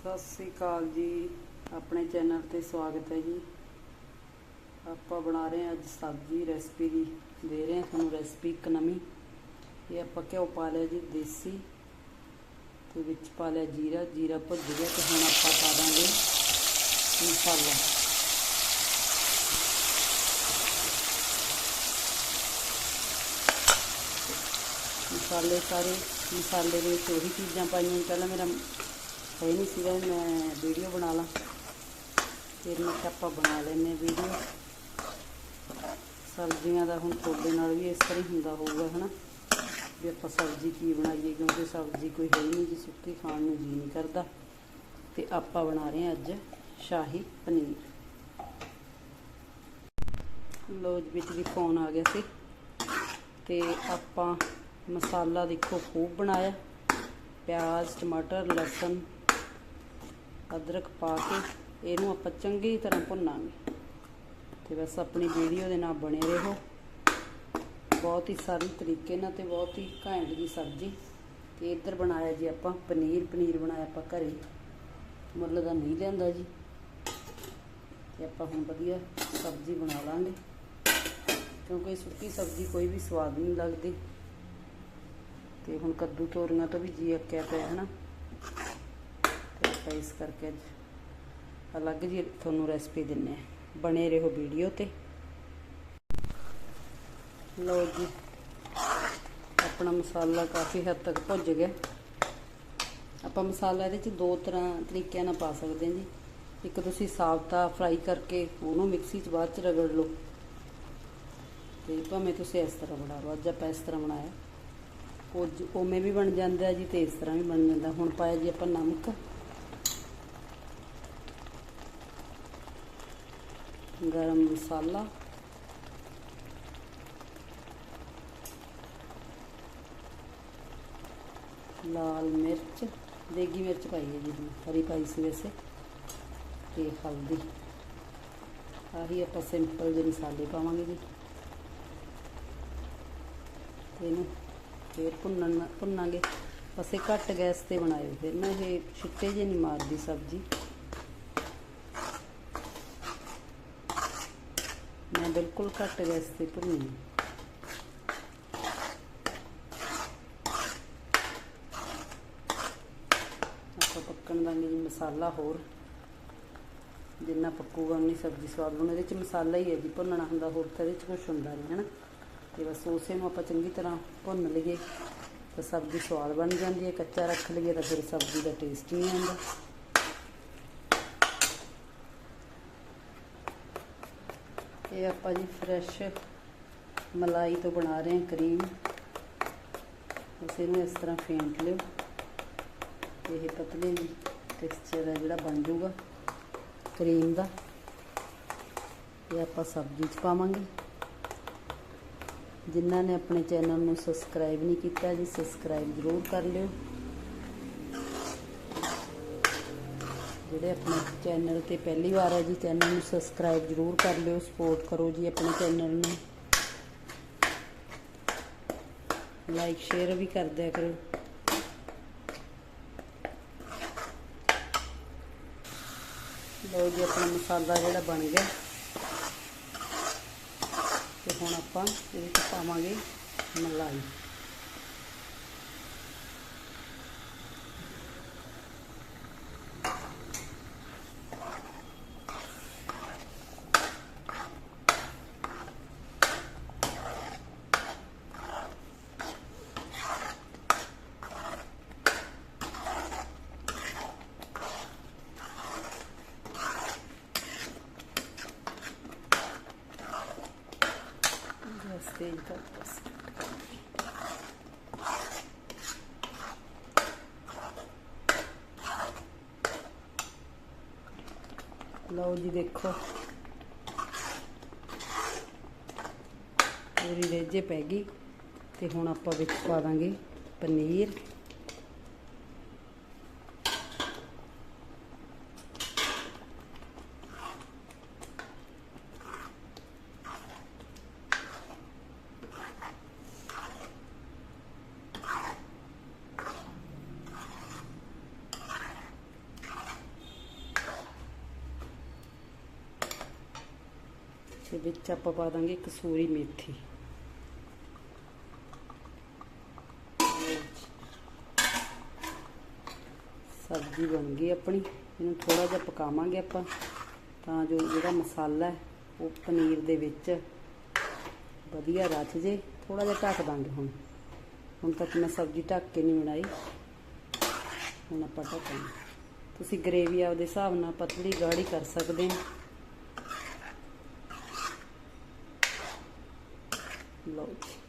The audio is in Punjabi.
ਸਤਿ ਸ੍ਰੀ ਅਕਾਲ ਜੀ। ਆਪਣੇ ਚੈਨਲ ਤੇ ਸਵਾਗਤ ਹੈ ਜੀ। ਆਪਾਂ ਬਣਾ ਰਹੇ ਹਾਂ ਅੱਜ ਸਬਜ਼ੀ ਰੈਸਪੀ ਦੀ ਦੇ ਰਹੇ ਹਾਂ ਤੁਹਾਨੂੰ ਰੈਸਪੀ ਇੱਕ ਨਵੀਂ। ਇਹ ਆਪਾਂ ਘਿਓ ਪਾ ਲਿਆ ਜੀ, ਦੇਸੀ। ਤੇ ਵਿੱਚ ਪਾ ਲਿਆ ਜੀਰਾ। ਜੀਰਾ ਭੁੱਜ ਗਿਆ ਤੇ ਹੁਣ ਆਪਾਂ ਪਾ ਦਾਂਗੇ ਮਸਾਲਾ। ਮਸਾਲੇ ਸਾਰੇ, ਮਸਾਲੇ ਦੇ ਵਿੱਚ ਉਹੀ ਚੀਜ਼ਾਂ ਪਾਈਆਂ ਪਹਿਲਾਂ ਮੇਰਾ ਹੈ ਨਹੀਂ ਸੀਗਾ ਵੀ ਮੈਂ ਵੀਡੀਓ ਬਣਾ ਲਾਂ। ਫਿਰ ਮੈਂ ਕਿਹਾ ਆਪਾਂ ਬਣਾ ਲੈਨੇ ਵੀਡੀਓ। ਸਬਜ਼ੀਆਂ ਦਾ ਹੁਣ ਤੁਹਾਡੇ ਨਾਲ ਵੀ ਇਸ ਤਰ੍ਹਾਂ ਹੀ ਹੁੰਦਾ ਹੋਊਗਾ, ਹਨਾ? ਵੀ ਆਪਾਂ ਸਬਜ਼ੀ ਕੀ ਬਣਾਈਏ, ਕਿਉਂਕਿ ਸਬਜ਼ੀ ਕੋਈ ਹੈ ਹੀ ਨਹੀਂ ਜੀ ਸੁੱਕੀ, ਖਾਣ ਨੂੰ ਜੀ ਨਹੀਂ ਕਰਦਾ। ਤੇ ਆਪਾਂ ਬਣਾ ਰਹੇ ਹਾਂ ਅੱਜ ਸ਼ਾਹੀ ਪਨੀਰ। ਲੋ ਵਿੱਚ ਵੀ ਫੋਨ ਆ ਗਿਆ ਸੀ। ਤੇ ਆਪਾਂ ਮਸਾਲਾ ਦੇਖੋ ਖੂਬ ਬਣਾਇਆ। ਪਿਆਜ਼, ਟਮਾਟਰ, ਲਸਣ ਅਦਰਕ ਪਾ ਕੇ ਇਹਨੂੰ ਆਪਾਂ ਚੰਗੀ ਤਰ੍ਹਾਂ ਭੁੰਨਾਂਗੇ। ਤੇ ਬਸ ਆਪਣੀ ਵੀਡੀਓ ਦੇ ਨਾਲ ਬਣੇ ਰਹੋ। ਬਹੁਤ ਹੀ ਸਰਲ ਤਰੀਕੇ ਨਾਲ ਤੇ ਬਹੁਤ ਹੀ ਘੈਂਟ ਦੀ ਸਬਜ਼ੀ। ਤੇ ਇੱਧਰ ਬਣਾਇਆ ਜੀ ਆਪਾਂ ਪਨੀਰ। ਪਨੀਰ ਬਣਾਇਆ ਆਪਾਂ ਘਰੇ। ਮੁੱਲ ਦਾ ਨਹੀਂ ਲਿਆਂਦਾ ਜੀ। ਤੇ ਆਪਾਂ ਹੁਣ ਵਧੀਆ ਸਬਜ਼ੀ ਬਣਾ ਲਾਂਗੇ। ਕਿਉਂਕਿ ਸੁੱਕੀ ਸਬਜ਼ੀ ਕੋਈ ਵੀ ਸਵਾਦ ਨਹੀਂ ਲੱਗਦੀ। ਤੇ ਹੁਣ ਕੱਦੂ ਤੋਰੀਆਂ ਤੋਂ ਵੀ ਜੀ ਅੱਕਿਆ ਪਿਆ ਹੈ ਨਾ ਇਸ ਕਰਕੇ ਅੱਜ ਅਲੱਗ ਜੀ ਤੁਹਾਨੂੰ ਰੈਸਪੀ ਦਿੰਨੇ ਆ ਬਣੇ ਰਹੋ ਵੀਡੀਓ ਤੇ। ਲਓ ਜੀ, ਆਪਣਾ ਮਸਾਲਾ ਕਾਫੀ ਹੱਦ ਤੱਕ ਭੁੱਜ ਗਿਆ। ਆਪਾਂ ਮਸਾਲਾ ਇਹਦੇ ਚ ਦੋ ਤਰ੍ਹਾਂ ਤਰੀਕਿਆਂ ਨਾਲ ਪਾ ਸਕਦੇ ਹਾਂ ਜੀ। ਇੱਕ ਤੁਸੀਂ ਸਾਬਤਾ ਫਰਾਈ ਕਰਕੇ ਉਹਨੂੰ ਮਿਕਸੀ 'ਚ ਬਾਅਦ 'ਚ ਰਗੜ ਲਓ। ਤੇ ਭਾਵੇਂ ਤੁਸੀਂ ਇਸ ਤਰ੍ਹਾਂ ਬਣਾ ਲਓ ਅੱਜ ਆਪਾਂ ਇਸ ਤਰ੍ਹਾਂ ਬਣਾਇਆ। ਕੁਝ ਉਵੇਂ ਵੀ ਬਣ ਜਾਂਦਾ ਜੀ ਤੇ ਇਸ ਤਰ੍ਹਾਂ ਵੀ ਬਣ ਜਾਂਦਾ। ਹੁਣ ਪਾਇਆ ਜੀ ਆਪਾਂ ਨਮਕ। ਗਰਮ ਮਸਾਲਾ। ਲਾਲ ਮਿਰਚ, ਦੇਗੀ ਮਿਰਚ ਪਾਈ ਹੈ ਜੀ, ਹਰੀ ਪਾਈ ਸੀ ਵੈਸੇ, ਤੇ ਹਲਦੀ। ਆਹੀ ਆਪਾਂ ਸਿੰਪਲ ਜਿਹੇ ਮਸਾਲੇ ਪਾਵਾਂਗੇ ਜੀ। ਇਹਨੂੰ ਫਿਰ ਭੁੰਨਣ ਭੁੰਨਾਂਗੇ। ਅਸੀਂ ਘੱਟ ਗੈਸ ਤੇ ਬਣਾਇਓ ਫਿਰ ਨਾ, ਇਹ ਛਿੱਟੇ ਜਿਹੇ ਨਹੀਂ ਮਾਰਦੀ ਸਬਜ਼ੀ। ਮੈਂ ਬਿਲਕੁਲ ਘੱਟ ਗੈਸ ਤੇ ਭੁੰਨੀ ਆਪਾਂ ਪੱਕਣ ਦਾਂਗੇ ਜੀ ਮਸਾਲਾ ਹੋਰ। ਜਿੰਨਾ ਪੱਕੂਗਾ ਉਨੀ ਸਬਜ਼ੀ ਸਵਾਦ ਬਣੂ। ਇਹਦੇ ਚ ਮਸਾਲਾ ਹੀ ਹੈ ਜੀ, ਭੁੰਨਣਾ ਹੁੰਦਾ, ਹੋਰ ਤਾਂ ਇਹਦੇ ਚ ਕੁਝ ਹੁੰਦਾ ਨਹੀਂ, ਹਨਾ? ਤੇ ਬਸ ਉਸੇ ਨੂੰ ਆਪਾਂ ਚੰਗੀ ਤਰ੍ਹਾਂ ਭੁੰਨ ਲਈਏ ਤਾਂ ਸਬਜ਼ੀ ਸਵਾਦ ਬਣ ਜਾਂਦੀ ਹੈ। ਕੱਚਾ ਰੱਖ ਲਈਏ ਤਾਂ ਫਿਰ ਸਬਜ਼ੀ ਦਾ ਟੇਸਟ ਨਹੀਂ ਆਉਂਦਾ। ਇਹ ਆਪਾਂ ਜੀ ਫਰੈਸ਼ ਮਲਾਈ ਤੋਂ ਬਣਾ ਰਹੇ ਹਾਂ ਕਰੀਮ ਉਸੇ ਨੂੰ ਇਸ ਤਰ੍ਹਾਂ ਫੇਂਟ ਲਿਓ। ਇਹ ਪਤਲੇ ਜੀ ਟੈਕਸਚਰ ਹੈ ਜਿਹੜਾ ਬਣ ਜਾਊਗਾ ਕਰੀਮ ਦਾ। ਇਹ ਆਪਾਂ ਸਬਜ਼ੀ 'ਚ ਪਾਵਾਂਗੇ। ਜਿਨ੍ਹਾਂ ਨੇ ਆਪਣੇ ਚੈਨਲ ਨੂੰ ਸਬਸਕ੍ਰਾਈਬ ਨਹੀਂ ਕੀਤਾ ਜੀ ਸਬਸਕ੍ਰਾਈਬ ਜ਼ਰੂਰ ਕਰ ਲਿਓ। ਜਿਹੜੇ ਆਪਣੇ ਚੈਨਲ ਤੇ ਪਹਿਲੀ ਵਾਰ ਹੈ ਜੀ ਚੈਨਲ ਨੂੰ ਸਬਸਕ੍ਰਾਈਬ ਜ਼ਰੂਰ ਕਰ ਲਿਓ ਸਪੋਰਟ ਕਰੋ ਜੀ ਆਪਣੇ ਚੈਨਲ ਨੂੰ। ਲਾਈਕ ਸ਼ੇਅਰ ਵੀ ਕਰ ਦਿਆ ਕਰੋ। ਲਓ ਜੀ, ਆਪਣਾ ਮਸਾਲਾ ਜਿਹੜਾ ਬਣ ਗਿਆ। ਤੇ ਹੁਣ ਆਪਾਂ ਇਹਦੇ ਵਿੱਚ ਪਾਵਾਂਗੇ ਮਲਾਈ। ਗੈਸ ਤੇਜ਼ ਲਓ ਜੀ ਦੇਖੋ ਪੂਰੀ ਰੇਜੇ ਪੈ ਗਈ ਤੇ ਹੁਣ ਆਪਾਂ ਵਿੱਚ ਪਾ ਦਾਂਗੇ ਪਨੀਰ ਤੇ ਵਿੱਚ ਆਪਾਂ ਪਾ ਦਾਂਗੇ ਕਸੂਰੀ ਮੇਥੀ। ਸਬਜ਼ੀ ਬਣ ਗਈ ਆਪਣੀ, ਇਹਨੂੰ ਥੋੜਾ ਜਿਹਾ ਪਕਾਵਾਂਗੇ ਆਪਾਂ, ਤਾਂ ਜੋ ਜਿਹੜਾ ਮਸਾਲਾ ਹੈ, ਉਹ ਪਨੀਰ ਦੇ ਵਿੱਚ ਵਧੀਆ ਰਚ ਜੇ ਥੋੜਾ ਜਿਹਾ ਢੱਕ ਦਾਂਗੇ ਹੁਣ। ਹੁਣ ਤੱਕ ਮੈਂ ਸਬਜ਼ੀ ਢੱਕ ਕੇ ਨਹੀਂ ਬਣਾਈ। ਹੁਣ ਆਪਾਂ ਢੱਕਾਂਗੇ ਤੁਸੀਂ ਗ੍ਰੇਵੀ ਆਪਦੇ ਹਿਸਾਬ ਨਾਲ ਪਤਲੀ ਗਾੜੀ ਕਰ ਸਕਦੇ ਹੋ। ਲਓ ਜੀ